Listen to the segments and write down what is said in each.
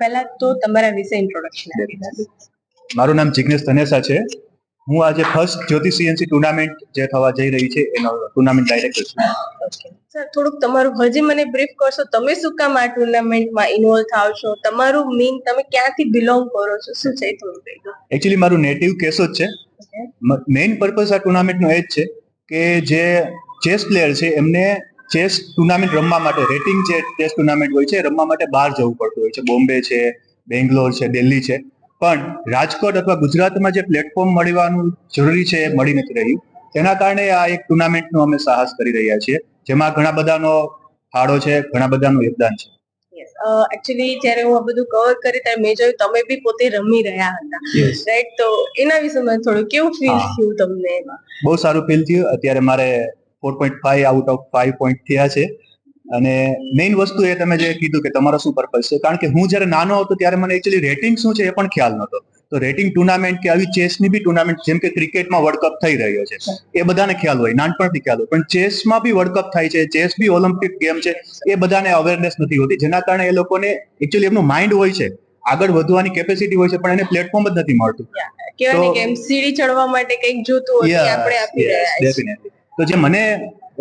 પહેલા તો તમારા વિશે ઇન્ટ્રોડક્શન મારું નામ જિગ્નેશ ધનેસા છે. હું આજે ફર્સ્ટ જ્યોતિ સીએનસી ટુર્નામેન્ટ જે થવા જઈ રહી છે એનો ટુર્નામેન્ટ ડાયરેક્ટર છું. સર થોડુંક તમારું હજી મને બ્રીફ કરશો તમે શું કામ આ ટુર્નામેન્ટમાં ઇન્વોલ્વ થાવ છો? તમારું મીન તમે ક્યાંથી બિલોંગ કરો છો? શું છે થોડું એકચ્યુઅલી મારું નેટિવ કેશોદ છે. મેઇન પર્પઝ આ ટુર્નામેન્ટનો એ જ છે કે જે ચેસ પ્લેયર છે એમને ચેસ ટુર્નામેન્ટ રમવા માટે રેટિંગ જે ચેસ ટુર્નામેન્ટ હોય છે રમવા માટે બહાર જવું પડતું હોય છે. બોમ્બે છે બેંગ્લોર છે દિલ્હી છે. પણ રાજકોટ અથવા ગુજરાતમાં જે પ્લેટફોર્મ મળવાનું જરૂરી છે એ મળી નથી રહ્યું. તેના કારણે આ એક ટુર્નામેન્ટનું અમે સાહસ કરી રહ્યા છીએ જેમાં ઘણા બધાનો ફાળો છે ઘણા બધાનું યોગદાન છે. એકચ્યુઅલી જ્યારે હું આ બધું કવર કરી ત્યારે મેં જોયું તમે બી પોતે રમી રહ્યા હતા. રાઈટ તો એના વિશે મને થોડું કેવું ફીલ થયું તમને એમાં? બહુ સારું ફીલ થયું. અત્યારે મારે four point five out of five point થયા છે. અને મેઇન વસ્તુ એ તમે જે કીધું કે તમારો શું પર્પઝ છે? કારણ કે હું જ્યારે નાનો હતો ત્યારે મને એકચ્યુઅલી રેટિંગ શું છે એ પણ ખ્યાલ નહોતો. તો રેટિંગ ટુર્નામેન્ટ કે આવી ચેસની બી ટુર્નામેન્ટ જેમ કે ક્રિકેટમાં વર્લ્ડ કપ થઈ રહ્યો છે એ બધાને ખ્યાલ હોય નાનપણથી ખ્યાલ હોય. પણ ચેસમાં બી વર્લ્ડ કપ થાય છે ચેસ બી ઓલિમ્પિક ગેમ છે એ બધાને અવેરનેસ નથી હોતી. જેના કારણે એ લોકોને એકચ્યુઅલી એમનું માઇન્ડ હોય છે આગળ વધવાની કેપેસિટી હોય છે પણ એને પ્લેટફોર્મ જ નથી મળતું. કહેવાય ને કે સીડી ચડવા માટે કંઈક જોતું હોય આપણે આપી રહ્યા છીએ. તો જે મને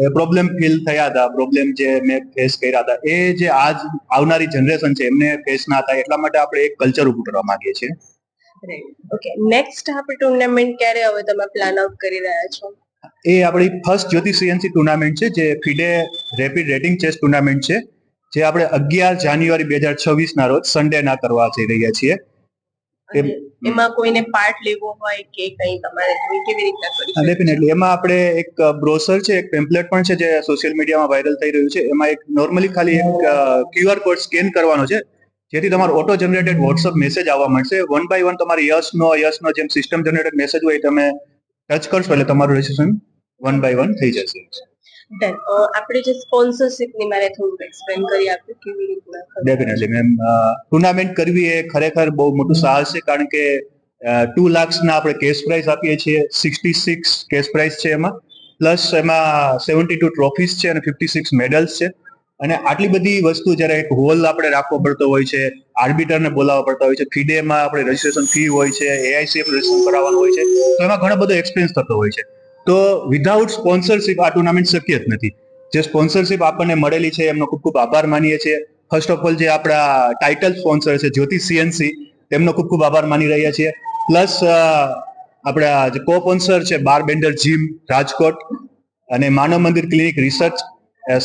પ્રોબ્લેમ ફીલ થયા હતા પ્રોબ્લેમ જે મેં ફેસ કર્યા હતા એ જે આજ આવનારી જનરેશન છે એમને ફેસ ના થાય એટલા માટે આપણે એક કલ્ચર ઉભું કરવા માંગીએ છીએ. ઓકે નેક્સ્ટ આપણે ટુર્નામેન્ટ ક્યારે હવે તમે પ્લાન આઉટ કરી રહ્યા છો? એ આપણી ફર્સ્ટ જ્યોતિ સીએનસી ટુર્નામેન્ટ છે જે FIDE rapid rating chess tournament છે જે આપણે અગિયાર જાન્યુઆરી બે હજાર છવ્વીસના રોજ સન્ડે ના કરવા જઈ રહ્યા છીએ. એમાં કોઈને પાર્ટ લેવો હોય કે કઈ તમારે કેવી રીતના કરી ડેફિનેટલી એમાં આપણે એક બ્રોસર છે એક પેમ્પલેટ પણ છે જે સોશિયલ મીડિયામાં વાયરલ થઈ રહ્યું છે. એમાં એક નોર્મલી ખાલી એક ક્યુઆર કોડ સ્કેન કરવાનો છે જેથી તમારો ઓટો જનરેટેડ વોટ્સઅપ મેસેજ આવવા મળશે વન બાય વન તમારી યસ નો યસ નો જેમ સિસ્ટમ જનરેટેડ મેસેજ હોય તમે ટચ કરશો એટલે તમારું રજીસ્ટ્રેશન વન બાય વન થઈ જશે. અ, આપણે જે સ્પોન્સરશિપની મારે થોડું એક્સપ્લેન કરી આપ્યું કેવી રીતના ડેફિનેટલી મેમ ટુર્નામેન્ટ કરવી એ ખરેખર બહુ મોટું સાહસ છે કારણ કે ટુ લાખ્સના આપણે કેશ પ્રાઇઝ આપીએ છીએ. સિક્સટી સિક્સ કેશ પ્રાઇઝ છે એમાં. પ્લસ એમાં સેવન્ટી ટુ ટ્રોફીઝ છે અને ફિફ્ટી સિક્સ મેડલ્સ છે. અને આટલી બધી વસ્તુ જ્યારે એક હોલ આપણે રાખવો પડતો હોય છે આર્બિટરને બોલાવવા પડતા હોય છે ફીડેમાં આપણે રજીસ્ટ્રેશન ફી હોય છે એઆઈસીએફ રજીસ્ટ્રેશન કરાવવાનું હોય છે તો એમાં ઘણો બધો એક્સપેન્સ થતો હોય છે. તો વિધાઉટ સ્પોન્સરશિપ આ ટુર્નામેન્ટ શક્ય જ નથી. જે સ્પોન્સરશિપ આપણને મળેલી છે, એમનો ખૂબ ખૂબ આભાર માનીએ છીએ. ફર્સ્ટ ઓફ ઓલ જે આપણા ટાઇટલ સ્પોન્સર છે, જ્યોતિ સીએનસી તેમનો ખૂબ ખૂબ આભાર માની રહ્યા છીએ. પ્લસ આપણા જે કો સ્પોન્સર છે બાર બેન્ડર જીમ રાજકોટ અને માનવ મંદિર ક્લિનિક રિસર્ચ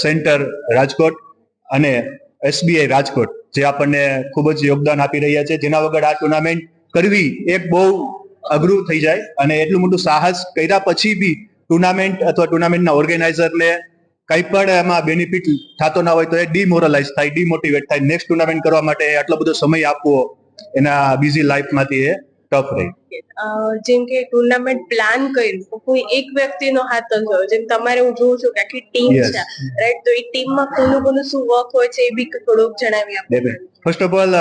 સેન્ટર રાજકોટ અને એસબીઆઈ રાજકોટ, જે આપણને ખૂબ જ યોગદાન આપી રહ્યા છે. જેના વગર આ ટુર્નામેન્ટ કરવી એક બહુ અઘરું થઈ જાય અને એટલું મોટું સાહસ કર્યા પછી બી ટુર્નામેન્ટ અથવા ટુર્નામેન્ટના ઓર્ગેનાઇઝરને કંઈ પણ એમાં બેનિફિટ થતો ના હોય તો એ ડિમોરલાઇઝ થાય ડિમોટિવેટ થાય. નેક્સ્ટ ટુર્નામેન્ટ કરવા માટે આટલો બધો સમય આપવો એના બિઝી લાઈફમાંથી એ ટફ રહી. જેમ કે ટુર્નામેન્ટ પ્લાન કર્યું કોઈ એક વ્યક્તિનો હાથ જ હોય જેમ તમારે હું જોઉં છું કે આખી ટીમ. છે રાઈટ તો એ ટીમમાં કોનું કોનું શું વર્ક હોય છે એ બી થોડુંક જણાવી આપો. First of all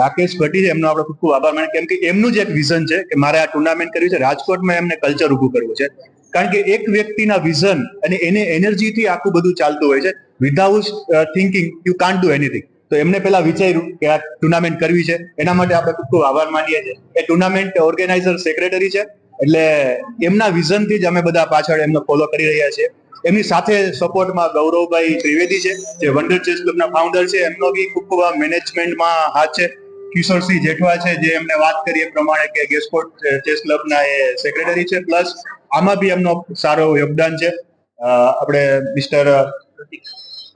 Rakesh Bhatti એમનો આપણે ખૂબ ખૂબ આભાર. માને કેમ કે એમનું જ એક વિઝન છે કે મારે આ ટુર્નામેન્ટ કર્યું છે. રાજકોટમાં એમને કલ્ચર ઊભું કરવું છે. કારણ કે એક વ્યક્તિના વિઝન અને એને એનર્જીથી આખું બધું ચાલતું હોય છે. Without thinking you can't do anything તો એમને પેલા વિચાર્યું કે આ ટુર્નામેન્ટ કરવી છે. એના માટે આપણે ખૂબ ખૂબ આભાર માનીએ છીએ. એ ટુર્નામેન્ટ ઓર્ગેનાઇઝર સેક્રેટરી છે. એટલે એમના વિઝનથી જ અમે બધા પાછળ એમને ફોલો કરી રહ્યા છીએ. એમની સાથે સપોર્ટમાં ગૌરવભાઈ ત્રિવેદી છે, જે વંડર ચેસ ક્લબના ફાઉન્ડર છે. એમનો બી ખૂબ ખૂબ મેનેજમેન્ટમાં હાથ છે. કિશોરસિંહ જેઠવા છે, જે એમને વાત કરી એ પ્રમાણે કે ગેસ્કોટ ચેસ ક્લબના એ સેક્રેટરી છે. પ્લસ આમાં બી એમનો સારો યોગદાન છે. આપણે મિસ્ટર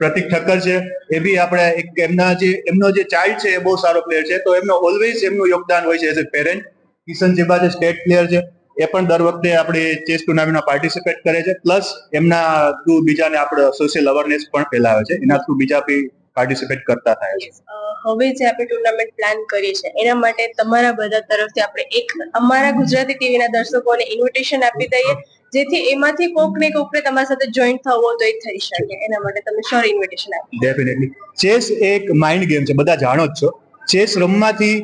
પ્રતિક ઠક્કર છે, એ બી આપણે એક એમના જે, એમનો જે ચાઇલ્ડ છે એ બહુ સારો પ્લેયર છે. તો એમનો ઓલવેઝ એમનું યોગદાન હોય છે એઝ એ પેરેન્ટ કિશન જેબા જે સ્ટેટ પ્લેયર છે, એ પણ દર વખતે આપણી ચેસ ટુર્નામેન્ટમાં પાર્ટિસિપેટ કરે છે. પ્લસ એમના થ્રુ બીજાને આપણે સોશિયલ અવેરનેસ પણ ફેલાવે છે. એના થ્રુ બીજા બી પાર્ટિસિપેટ કરતા થાય છે. હવે જે આપણે ટુર્નામેન્ટ પ્લાન કરીએ છે, એના માટે તમારા બધા તરફથી આપણે એક અમારા ગુજરાતી ટીવીના દર્શકોને ઇન્વિટેશન આપી દઈએ. જેથી એમાંથી કોક ને કોકને તમારી સાથે જોઈન્ટ થવું હોય તો એ થઈ શકે. એના માટે તમે શ્યોર ઇન્વિટેશન આપો. ડેફિનેટલી ચેસ એક માઇન્ડ ગેમ છે. બધા જાણો જ છો. ચેસ રમવાથી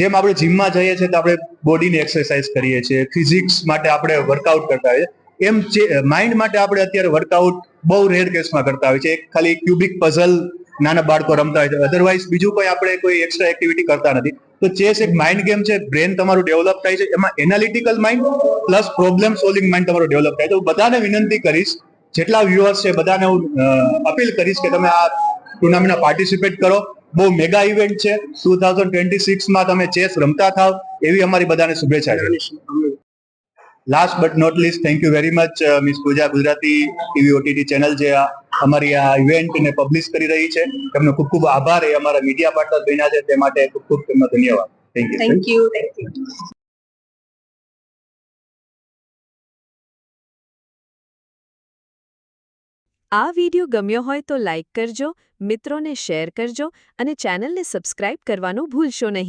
જેમ આપણે જીમમાં જઈએ છીએ તો આપણે બોડીની એક્સરસાઇઝ કરીએ છીએ. ફિઝિક્સ માટે આપણે વર્કઆઉટ કરતા હોઈએ એમ માઇન્ડ માટે આપણે અત્યારે વર્કઆઉટ બહુ રેર કેસમાં કરતા હોય છે એક ખાલી ક્યુબિક પઝલ નાના બાળકો રમતા હોય છે. અધરવાઇઝ બીજું કોઈ આપણે કોઈ એક્સ્ટ્રા એક્ટિવિટી કરતા નથી. તો ચેસ એક માઇન્ડ ગેમ છે બ્રેન તમારું ડેવલપ થાય છે, એમાં analytical mind plus problem solving mind તમારું ડેવલપ થાય છે. હું બધાને વિનંતી કરીશ, જેટલા વ્યુઅર્સ છે બધાને હું અપીલ કરીશ કે તમે આ ટુર્નામેન્ટમાં પાર્ટિસિપેટ કરો. બહુ મેગા ઇવેન્ટ છે. ટુ થાઉઝન્ડ ટ્વેન્ટી સિક્સમાં તમે ચેસ રમતા થાવ, એવી અમારી બધાને શુભેચ્છા છે. Last but not least thank you very much miss Pooja Gujarati TV OTT channel જે આ. અમારી આ ઇવેન્ટને પબ્લિશ કરી રહી છે. તેમનો ખૂબ ખૂબ આભાર. એ અમારા મીડિયા પાર્ટનર બન્યા છે. તે માટે ખૂબ ખૂબ તેમનો ધન્યવાદ. Thank you thank you thank you આ વિડિયો ગમ્યો હોય તો લાઇક કરજો, મિત્રોને શેર કરજો અને ચેનલને સબસ્ક્રાઇબ કરવાનું ભૂલશો નહીં.